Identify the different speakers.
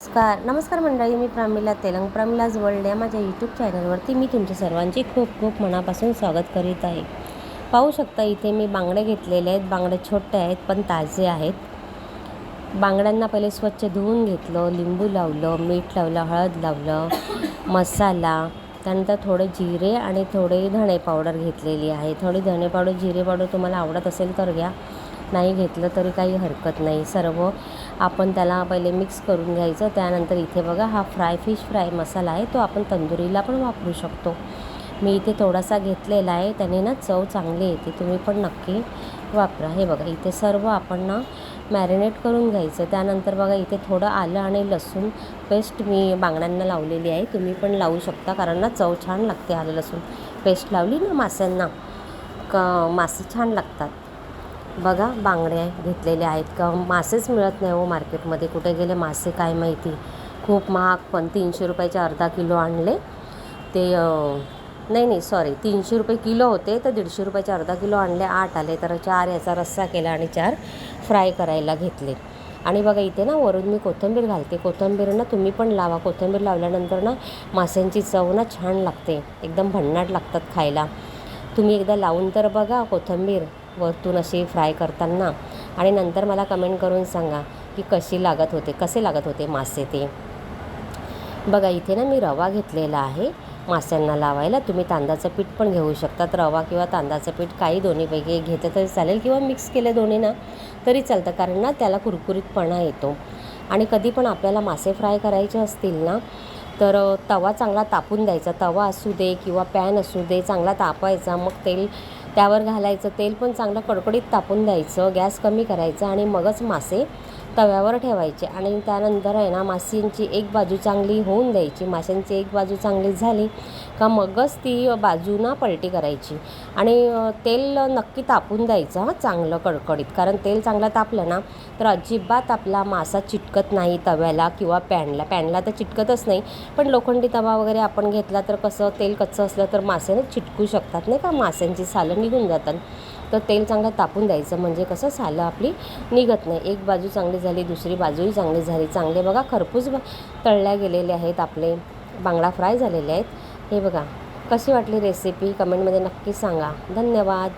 Speaker 1: नमस्कार. नमस्कार मंडळी मी प्रामिला तेलंग. प्रामिलाज वर्ल्ड या माझ्या यूट्यूब चॅनलवरती मी तुमच्या सर्वांचे खूप खूप मनापासून स्वागत करीत आहे. पाहू शकता इथे मी बांगडे घेतलेले आहेत. बांगडे छोटे आहेत पण ताजे आहेत. बांगड्यांना पहिले स्वच्छ धुवून घेतलं लिंबू लावलं मीठ लावलं हळद लावलं मसाला त्यानंतर थोडे जिरे आणि थोडे धणे पावडर घेतलेली आहे. थोडी धणे पावडर जिरे पावडर तुम्हाला आवडत असेल तर घ्या. नाही घेतलं तरी काही हरकत नाही. सर्व आपण त्याला पहिले मिक्स करून घ्यायचं. त्यानंतर इथे बघा हा फ्राय फिश फ्राय मसाला आहे तो आपण तंदुरीला पण वापरू शकतो. मी इथे थोडासा घेतलेला आहे. त्याने ना चव चांगली येते. तुम्ही पण नक्की वापरा. हे बघा इथे सर्व आपण ना मॅरिनेट करून घ्यायचं. त्यानंतर बघा इथे थोडं आलं आणि लसूण पेस्ट मी बांगड्यांना लावलेली आहे. तुम्ही पण लावू शकता कारण ना चव छान लागते आलं लसूण. पेस्ट लावली ना मास्यांना क मासे छान लागतात. बघा बांगड्या घेतलेल्या आहेत का? मासेच मिळत नाही हो मार्केटमध्ये. कुठे गेले मासे काय माहिती? खूप महाग पण तीनशे रुपयाचे अर्धा किलो आणले. ते नाही नाही सॉरी तीनशे रुपये किलो होते तर दीडशे रुपयाचे अर्धा किलो आणले आठ आले तर चार याचा रस्सा केला आणि चार फ्राय करायला घेतले. आणि बघा इथे ना वरून मी कोथिंबीर घालते. कोथिंबीर ना तुम्ही पण लावा. कोथिंबीर लावल्यानंतर ना माशांची चव ना छान लागते. एकदम भन्नाट लागतात खायला. तुम्ही एकदा लावून तर बघा कोथिंबीर. वरतून अशी फ्राय करताना. आणि नंतर मला कमेंट करून सांगा की कशी लागत होते कसे लागत होते मासे ते. बघा इथे ना मी रवा घेतलेला आहे माश्यांना लावायला. तुम्ही तांदळाचं पीठ पण घेऊ शकतात. रवा किंवा तांदळाचं पीठ काही दोन्हीपैकी एक तरी चालेल किंवा मिक्स केलं दोन्ही ना तरी चालतं. कारण ना त्याला कुरकुरीतपणा येतो. आणि कधी पण आपल्याला मासे फ्राय करायचे असतील ना तर तवा चांगला तापून द्यायचा. तवा असू दे किंवा पॅन असू दे चांगला तापायचा. मग तेल त्यावर घालायचं तेल पण चांगलं कडकडीत तापून द्यायचं गॅस कमी करायचा आणि मगच मासे तव्यावर ठेवायचे आणि त्यानंतर आहे ना माशांची एक बाजू चांगली होऊन द्यायची. माशांची एक बाजू चांगली झाली का मगच ती बाजूना पलटी करायची. आणि तेल नक्की तापून द्यायचं हां चांगलं कडकडीत. कारण तेल चांगलं तापलं ना तर अजिबात आपला मासा चिटकत नाही तव्याला किंवा पॅनला. पॅनला तर चिटकतच नाही पण लोखंडी तवा वगैरे आपण घेतला तर कसं तेल कच्चं असलं तर मासे चिटकू शकतात नाही का? माशांची सालं निघून जातात. तर तेल चांगलं तापून द्यायचं म्हणजे कसं सालं आपली निघत नाही. एक बाजू चांगली झाली दुसरी बाजूही चांगली झाली. चांगले बघा खरपूस तळल्या गेलेले आहेत आपले. बांगडा फ्राय झालेले आहेत. हे बघा कशी वाटली रेसिपी कमेंटमध्ये नक्की सांगा. धन्यवाद.